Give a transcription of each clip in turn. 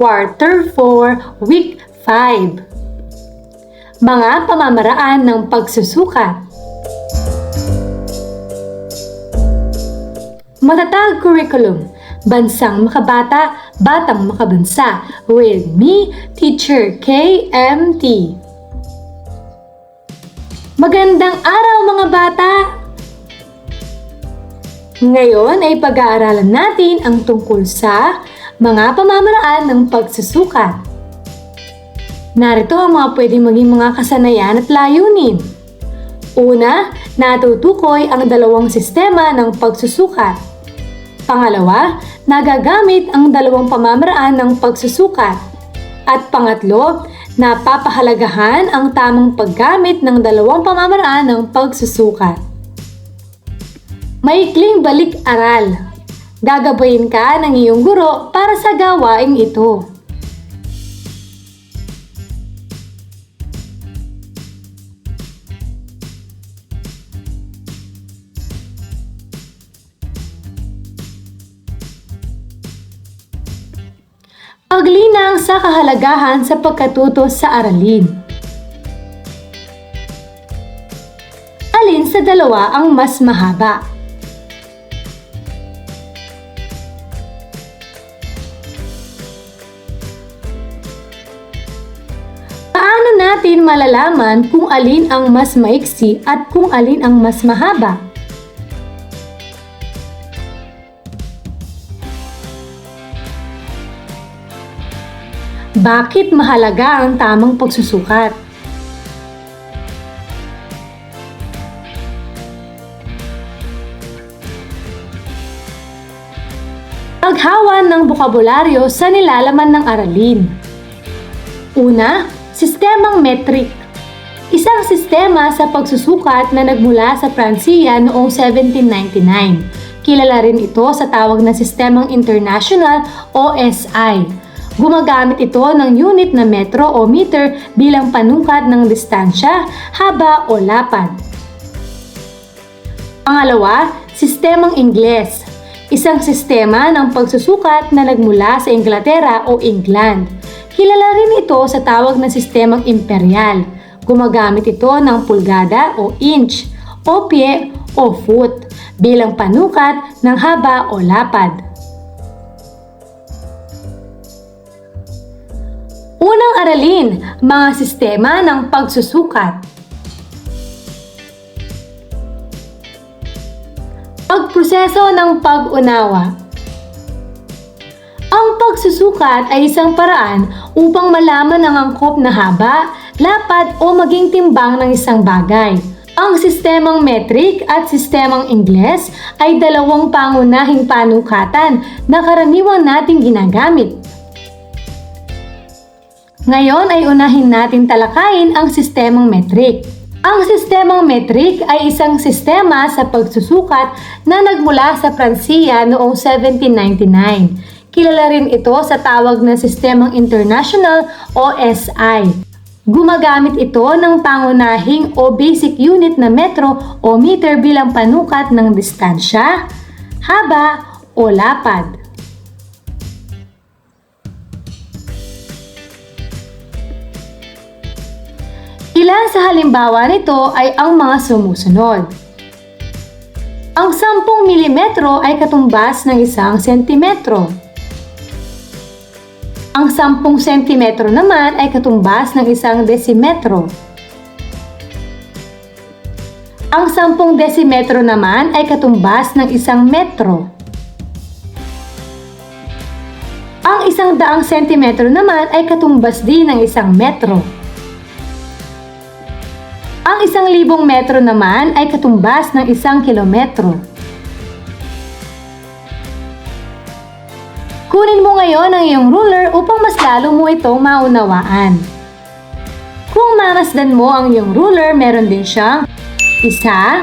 4, Quarter 4, Week 5. Mga pamamaraan ng pagsusukat. Matatag Curriculum Bansang Makabata, Batang Makabansa with me, Teacher KMT. Magandang araw mga bata! Ngayon ay pag-aaralan natin ang tungkol sa mga pamamaraan ng pagsusukat. Narito ang mga pwedeng maging mga kasanayan at layunin. Una, natutukoy ang dalawang sistema ng pagsusukat. Pangalawa, nagagamit ang dalawang pamamaraan ng pagsusukat. At pangatlo, napapahalagahan ang tamang paggamit ng dalawang pamamaraan ng pagsusukat. Maikling balik-aral. Gagabayin ka ng iyong guro para sa gawaing ito. Paglinang sa kahalagahan sa pagkatuto sa aralin. Alin sa dalawa ang mas mahaba? Natin malalaman kung alin ang mas maiksi at kung alin ang mas mahaba? Bakit mahalaga ang tamang pagsusukat? Paghawan ng bokabularyo sa nilalaman ng aralin. Una, sistemang metric. Isang sistema sa pagsusukat na nagmula sa Pransiya noong 1799. Kilala rin ito sa tawag na Sistemang International o SI. Gumagamit ito ng unit na metro o meter bilang panukat ng distansya, haba o lapad. Pangalawa, sistemang Ingles. Isang sistema ng pagsusukat na nagmula sa Inglaterra o England. Kilala rin ito sa tawag na sistemang imperial. Gumagamit ito ng pulgada o inch o pie o foot bilang panukat ng haba o lapad. Unang aralin, mga sistema ng pagsusukat. Pagproseso ng pag-unawa. Ang pagsusukat ay isang paraan upang malaman ang angkop na haba, lapad o maging timbang ng isang bagay. Ang sistemang metric at sistemang Ingles ay dalawang pangunahing panukatan na karaniwang nating ginagamit. Ngayon ay unahin natin talakayin ang sistemang metric. Ang sistemang metric ay isang sistema sa pagsusukat na nagmula sa Pransiya noong 1799. Kilala rin ito sa tawag na Sistemang International o SI. Gumagamit ito ng pangunahing o basic unit na metro o meter bilang panukat ng distansya, haba o lapad. Ilan sa halimbawa nito ay ang mga sumusunod. Ang 10 mm ay katumbas ng isang sentimetro. Ang 10 cm naman ay katumbas ng isang desimetro. Ang 10 desimetro naman ay katumbas ng isang metro. Ang isang daang sentimetro naman ay katumbas din ng isang metro. Ang isang libong metro naman ay katumbas ng isang kilometro. Kunin mo ngayon ang iyong ruler upang mas lalo mo itong maunawaan. Kung mamasdan mo ang iyong ruler, meron din siyang isa,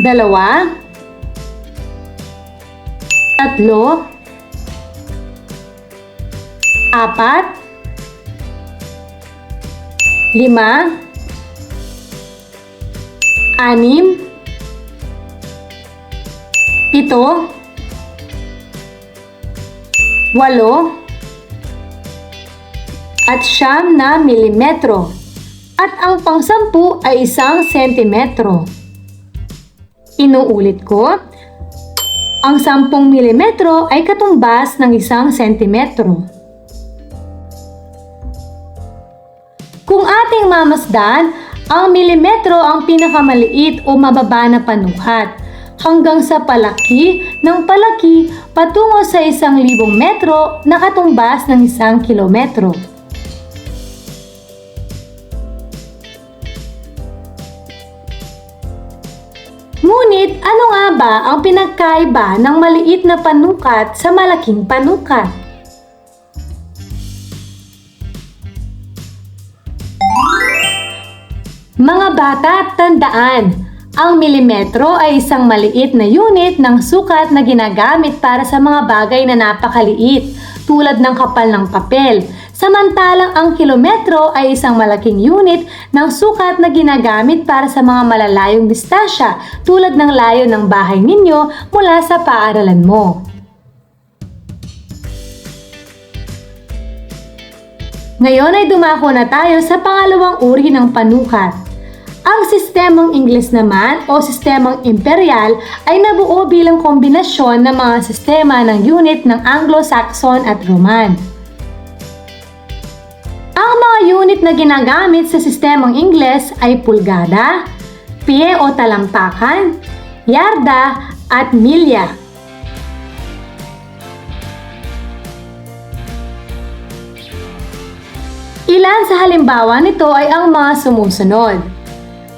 dalawa, tatlo, apat, lima, anim, pito, walo, at siyam na milimetro. At ang pangsampu ay isang sentimetro. Inuulit ko, ang 10 milimetro ay katumbas ng isang sentimetro. Kung ating mamasdan, ang milimetro ang pinakamaliit o mababa na panukat hanggang sa palaki ng palaki patungo sa isang libong metro na katumbas ng isang kilometro. Ngunit ano nga ba ang pinagkaiba ng maliit na panukat sa malaking panukat? Mga bata, tandaan, ang milimetro ay isang maliit na unit ng sukat na ginagamit para sa mga bagay na napakaliit, tulad ng kapal ng papel. Samantalang ang kilometro ay isang malaking unit ng sukat na ginagamit para sa mga malalayong distansya, tulad ng layo ng bahay ninyo mula sa paaralan mo. Ngayon ay dumako na tayo sa pangalawang uri ng panukat. Ang sistemang Ingles naman o sistemang imperial ay nabuo bilang kombinasyon ng mga sistema ng unit ng Anglo-Saxon at Roman. Ang mga unit na ginagamit sa sistemang Ingles ay pulgada, pie o talampakan, yarda at milya. Ilan sa halimbawa nito ay ang mga sumusunod.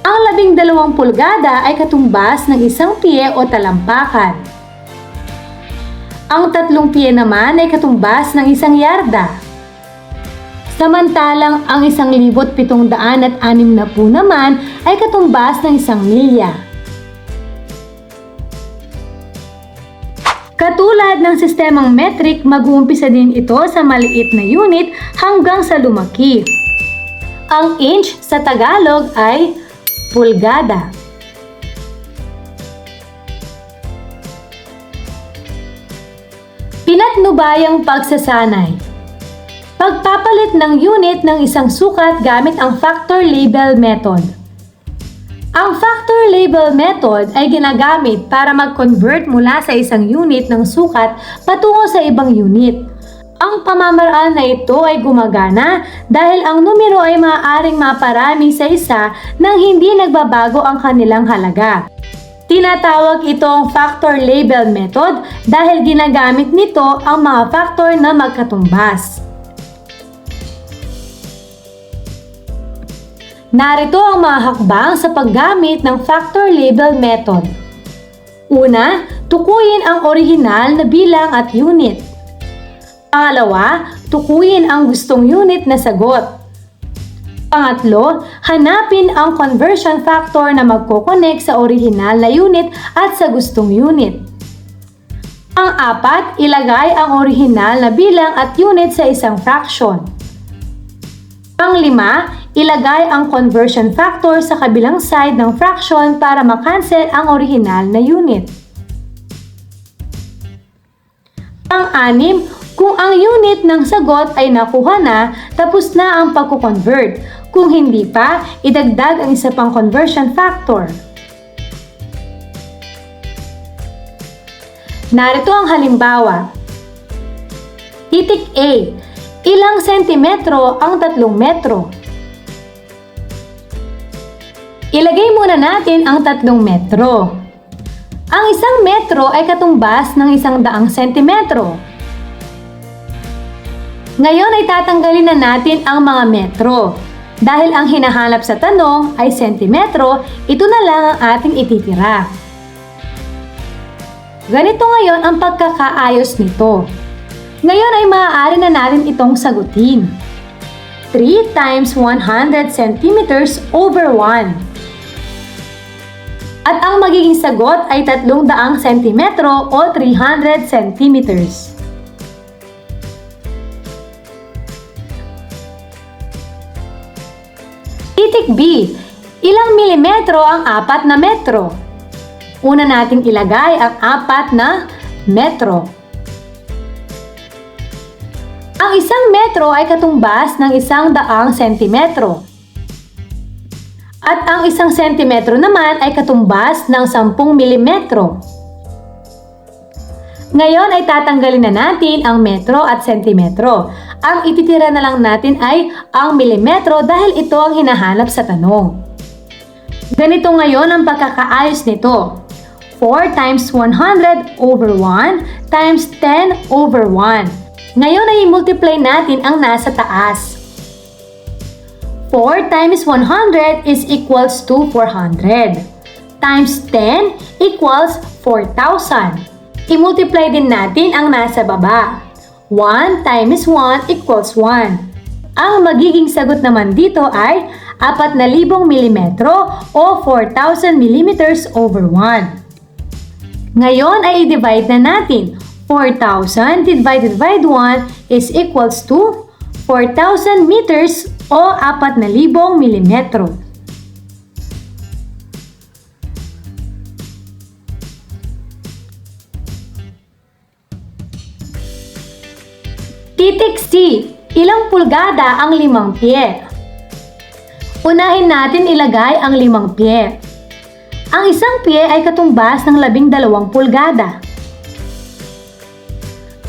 Ang labing dalawang pulgada ay katumbas ng isang pie o talampakan. Ang tatlong pie naman ay katumbas ng isang yarda. Samantalang ang isang libot pitong daan at anim na po naman ay katumbas ng isang milya. Katulad ng sistemang metric, mag-uumpisa din ito sa maliit na unit hanggang sa lumaki. Ang inch sa Tagalog ay pulgada. Pinatnubayang pagsasanay Pagpapalit ng unit ng isang sukat gamit ang factor label method. Ang factor label method ay ginagamit para mag-convert mula sa isang unit ng sukat patungo sa ibang unit. Ang pamamaraan na ito ay gumagana dahil ang numero ay maaaring maparami sa isa nang hindi nagbabago ang kanilang halaga. Tinatawag itong factor label method dahil ginagamit nito ang mga factor na magkatumbas. Narito ang mga hakbang sa paggamit ng factor label method. Una, tukuyin ang orihinal na bilang at unit. Pangalawa, tukuyin ang gustong unit na sagot. Pangatlo, hanapin ang conversion factor na magkoconnect sa orihinal na unit at sa gustong unit. Ang apat, ilagay ang orihinal na bilang at unit sa isang fraction. Panglima, ilagay ang conversion factor sa kabilang side ng fraction para makancel ang orihinal na unit. Pang-anim, kung ang unit ng sagot ay nakuha na, tapos na ang pagko-convert. Kung hindi pa, idagdag ang isa pang conversion factor. Narito ang halimbawa. Titik A. Ilang sentimetro ang tatlong metro? Ilagay muna natin ang tatlong metro. Ang isang metro ay katumbas ng isang daang sentimetro. Ngayon ay tatanggalin na natin ang mga metro. Dahil ang hinahanap sa tanong ay sentimetro, ito na lang ang ating ititira. Ganito ngayon ang pagkakaayos nito. Ngayon ay maaari na natin itong sagutin. 3 times 100 centimeters over 1. At ang magiging sagot ay 300 sentimetro o 300 centimeters. Titik B. Ilang milimetro ang apat na metro? Una nating ilagay ang apat na metro. Ang isang metro ay katumbas ng isang daang sentimetro. At ang isang sentimetro naman ay katumbas ng 10 milimetro. Ngayon ay tatanggalin na natin ang metro at sentimetro. Ang ititira na lang natin ay ang milimetro dahil ito ang hinahanap sa tanong. Ganito ngayon ang pagkakaayos nito. 4 times 100 over 1 times 10 over 1. Ngayon ay i-multiply natin ang nasa taas. 4 times 100 is equals to 400. Times 10 equals 4,000. I-multiply din natin ang nasa baba. 1 times 1 equals 1. Ang magiging sagot naman dito ay 4,000 mm o 4,000 mm over 1. Ngayon ay i-divide na natin. 4,000 divided by 1 is equals to 4,000 meters o 4,000 milimetro. Titik. Ilang pulgada ang limang pie? Unahin natin ilagay ang limang pie. Ang isang pie ay katumbas ng labing dalawang pulgada.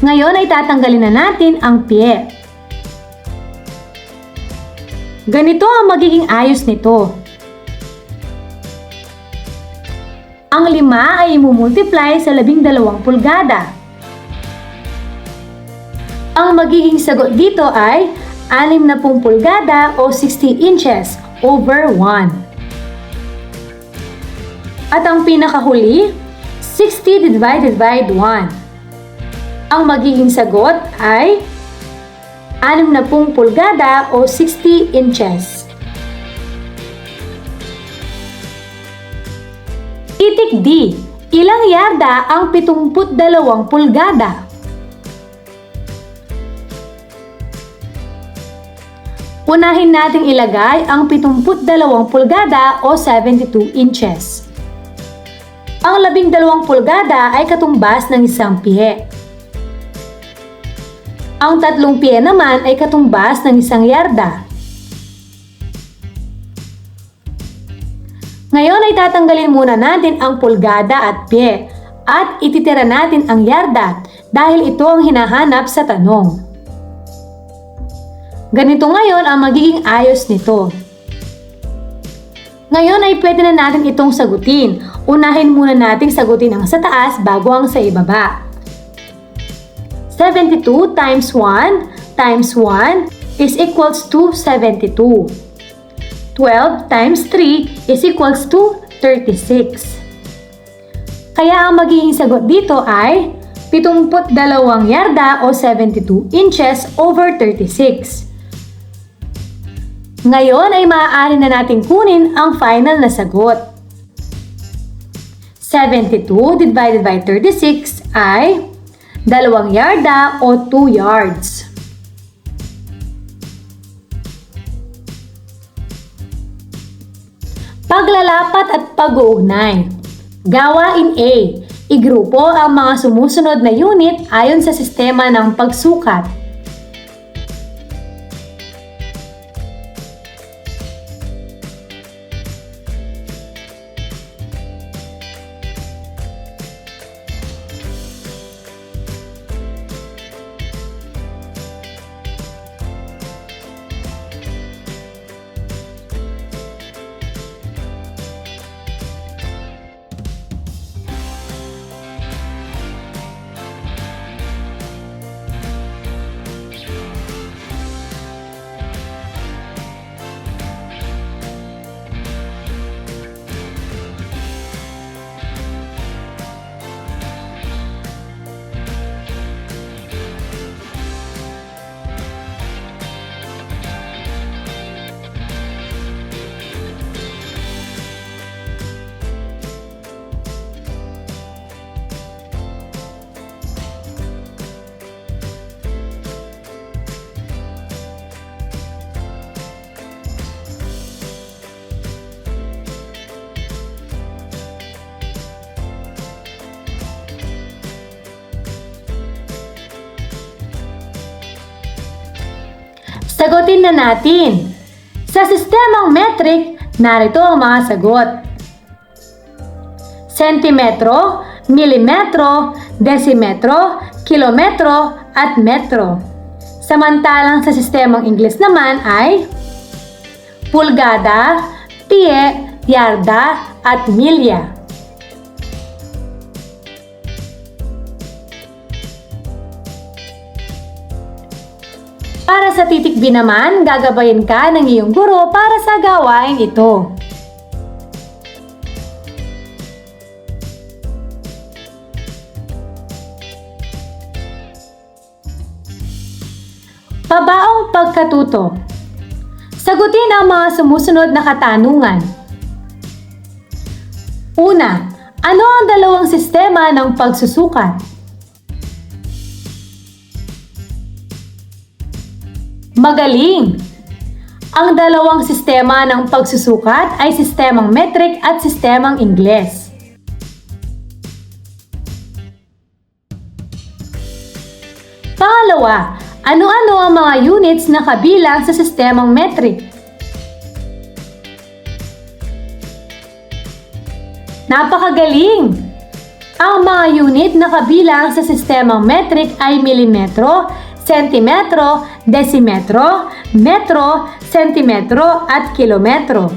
Ngayon ay tatanggalin na natin ang pie. Ganito ang magiging ayos nito. Ang lima ay imumultiply sa labing dalawang pulgada. Ang magiging sagot dito ay 60 pulgada o 60 inches over 1. At ang pinakahuli, 60 divided by 1. Ang magiging sagot ay 60 pulgada o 60 inches. Titik D. Ilang yarda ang 72 pulgada? Unahin nating ilagay ang 72 pulgada o 72 inches. Ang 12 pulgada ay katumbas ng isang pie. Ang tatlong pie naman ay katumbas ng isang yarda. Ngayon ay tatanggalin muna natin ang pulgada at pie at ititira natin ang yarda dahil ito ang hinahanap sa tanong. Ganito ngayon ang magiging ayos nito. Ngayon ay pwede na natin itong sagutin. Unahin muna nating sagutin ang sa taas bago ang sa ibaba. 72 times 1 times 1 is equals to 72. 12 times 3 is equals to 36. Kaya ang magiging sagot dito ay 72 yarda o 72 inches over 36. Ngayon ay maaari na natin kunin ang final na sagot. 72 divided by 36 ay 2 yarda o 2 yards. Paglalapat at pag-uugnay. Gawain A. Igrupo ang mga sumusunod na unit ayon sa sistema ng pagsukat. Sagutin na natin. Sa sistemang metric, narito ang mga sagot. Sentimetro, milimetro, desimetro, kilometro, at metro. Samantalang sa sistemang Ingles naman ay pulgada, pie, yarda, at milya. Para sa titik B naman, gagabayin ka ng iyong guro para sa gawain ito. Pabaong pagkatuto. Sagutin ang mga sumusunod na katanungan. Una, ano ang dalawang sistema ng pagsusukat? Magaling! Ang dalawang sistema ng pagsusukat ay sistemang metric at sistemang Ingles. Pangalawa, ano-ano ang mga units na kabilang sa sistemang metric? Napakagaling! Ang mga unit na kabilang sa sistemang metric ay milimetro, sentimetro, desimetro, metro, sentimetro at kilometro.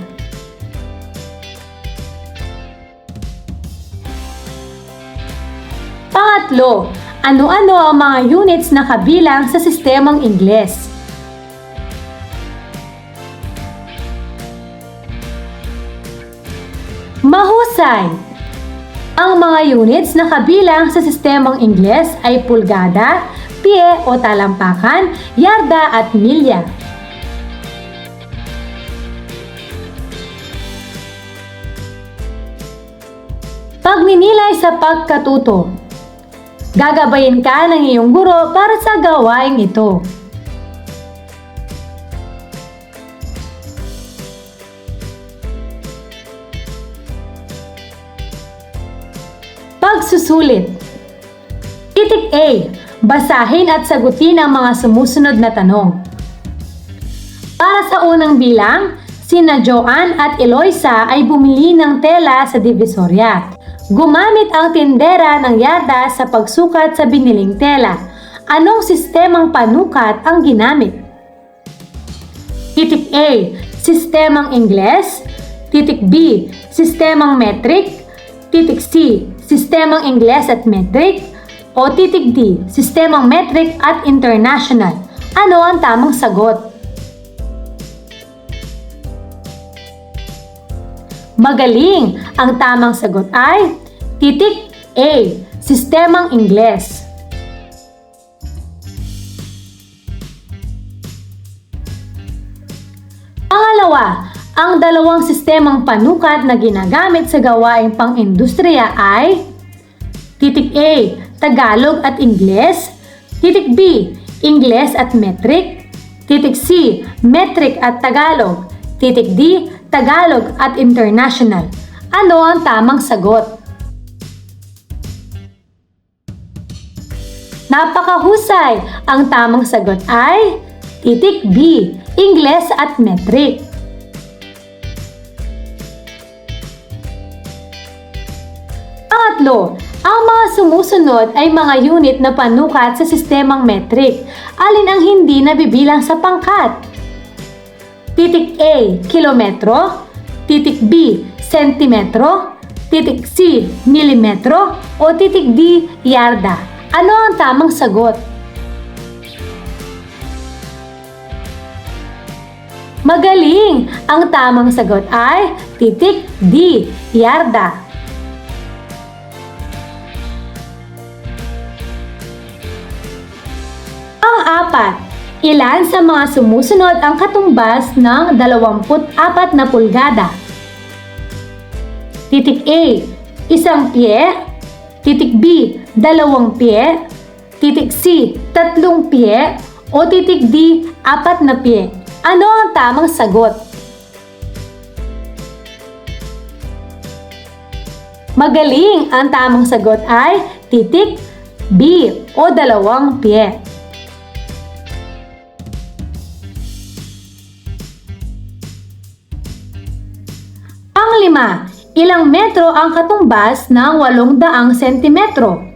Pangatlo, ano-ano ang mga units na kabilang sa sistemang Ingles? Mahusay! Ang mga units na kabilang sa sistemang Ingles ay pulgada, pie o talampakan, yarda at milya. Pagninilay sa pagkatuto. Gagabayin ka ng iyong guro para sa gawain ito. Pagsusulit. Titik A. Basahin at sagutin ang mga sumusunod na tanong. Para sa unang bilang, sina Joanne at Eloisa ay bumili ng tela sa Divisoria. Gumamit ang tindera ng yarda sa pagsukat sa biniling tela. Anong sistemang panukat ang ginamit? Titik A. Sistemang Ingles. Titik B. Sistemang metric. Titik C. Sistemang Ingles at metric. O titik D. Sistemang metric at international. Ano ang tamang sagot? Magaling! Ang tamang sagot ay titik A. Sistemang Ingles. Pangalawa, ang dalawang sistemang panukat na ginagamit sa gawaing pang-industriya ay Titik A, Tagalog at Ingles. Titik B, Ingles at metric. Titik C, metric at Tagalog. Titik D, Tagalog at international. Ano ang tamang sagot? Napakahusay! Ang tamang sagot ay titik B, Ingles at metric. Pangatlo, ang mga sumusunod ay mga unit na panukat sa sistemang metric. Alin ang hindi nabibilang sa pangkat? Titik A, kilometro. Titik B, sentimetro. Titik C, milimetro. O titik D, yarda. Ano ang tamang sagot? Magaling! Ang tamang sagot ay titik D, yarda. Pang-apat, ilan sa mga sumusunod ang katumbas ng 24 na pulgada? Titik A, isang pie. Titik B, dalawang pie. Titik C, tatlong pie. O titik D, apat na pie. Ano ang tamang sagot? Magaling! Ang tamang sagot ay titik B o dalawang pie. Panglima, ilang metro ang katumbas ng 800 sentimetro?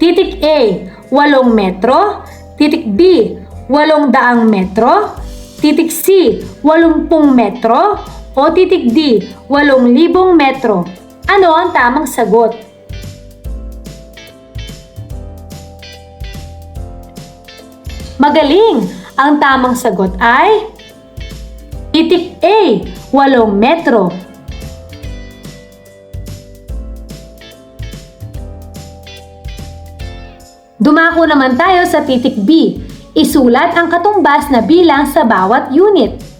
Titik A, 8 metro. Titik B, 800 metro. Titik C, 80 metro. O titik D, 8,000 metro. Ano ang tamang sagot? Magaling! Ang tamang sagot ay Titik A, 8 metro. Dumako naman tayo sa titik B. Isulat ang katumbas na bilang sa bawat unit.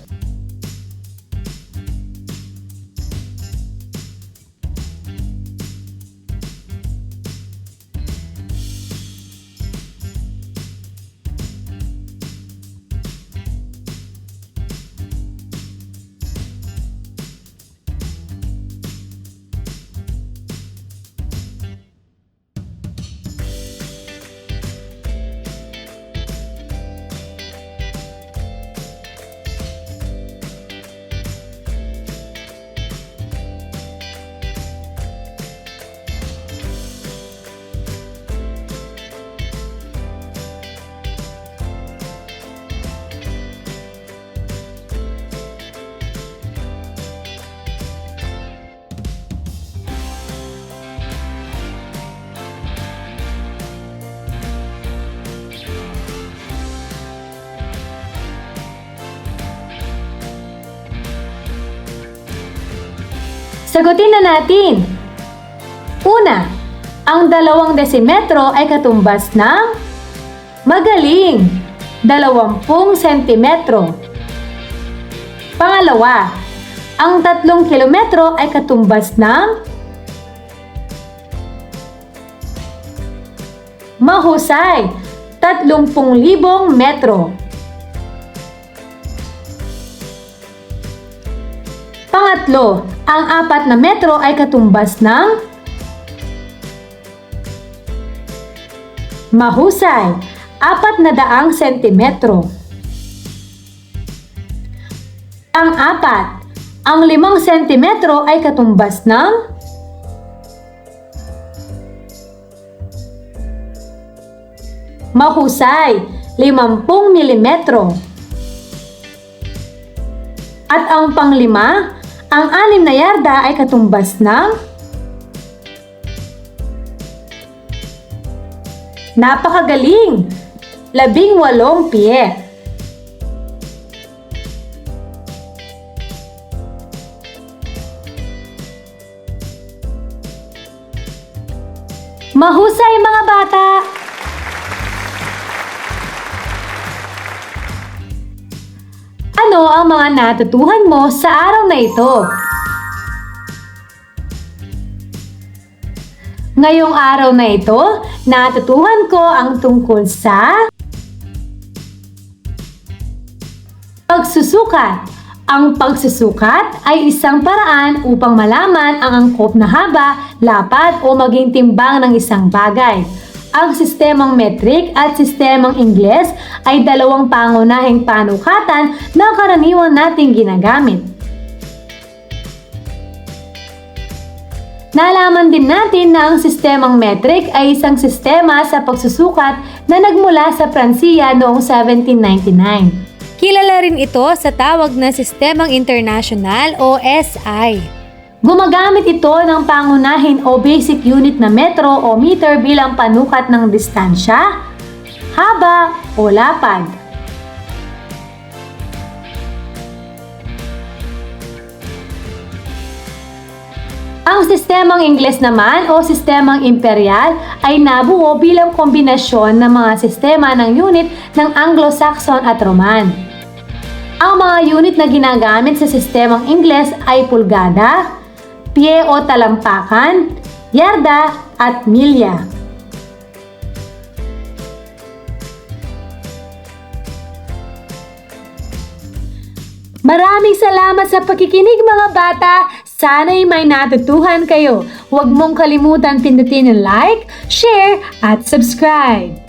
Sagutin na natin. Una, ang dalawang desimetro ay katumbas ng magaling, 20 sentimetro. Pangalawa, ang tatlong kilometro ay katumbas ng mahusay, 30,000 metro. Pangatlo, ang apat na metro ay katumbas ng mahusay, apat na daang sentimetro. Ang apat, ang limang sentimetro ay katumbas ng mahusay, limampung milimetro. At ang panglima, ang anim na yarda ay katumbas ng Napakagaling! Labing walong pie. Mahusay mga ang mga natutuhan mo sa araw na ito? Ngayong araw na ito, natutuhan ko ang tungkol sa pagsusukat. Ang pagsusukat ay isang paraan upang malaman ang angkop na haba, lapad o maging timbang ng isang bagay. Ang sistemang metric at sistemang Ingles ay dalawang pangunahing panukatan na karaniwan nating ginagamit. Nalaman din natin na ang sistemang metric ay isang sistema sa pagsusukat na nagmula sa Pransiya noong 1799. Kilala rin ito sa tawag na Sistemang International o SI. Gumagamit ito ng pangunahin o basic unit na metro o meter bilang panukat ng distansya, haba o lapad. Ang sistemang Ingles naman o sistemang imperial ay nabuo bilang kombinasyon ng mga sistema ng unit ng Anglo-Saxon at Roman. Ang mga unit na ginagamit sa sistemang Ingles ay pulgada, pie o talampakan, yarda at milya. Maraming salamat sa pakikinig mga bata. Sana'y may natutuhan kayo. Huwag mong kalimutan pindutin ang like, share at subscribe.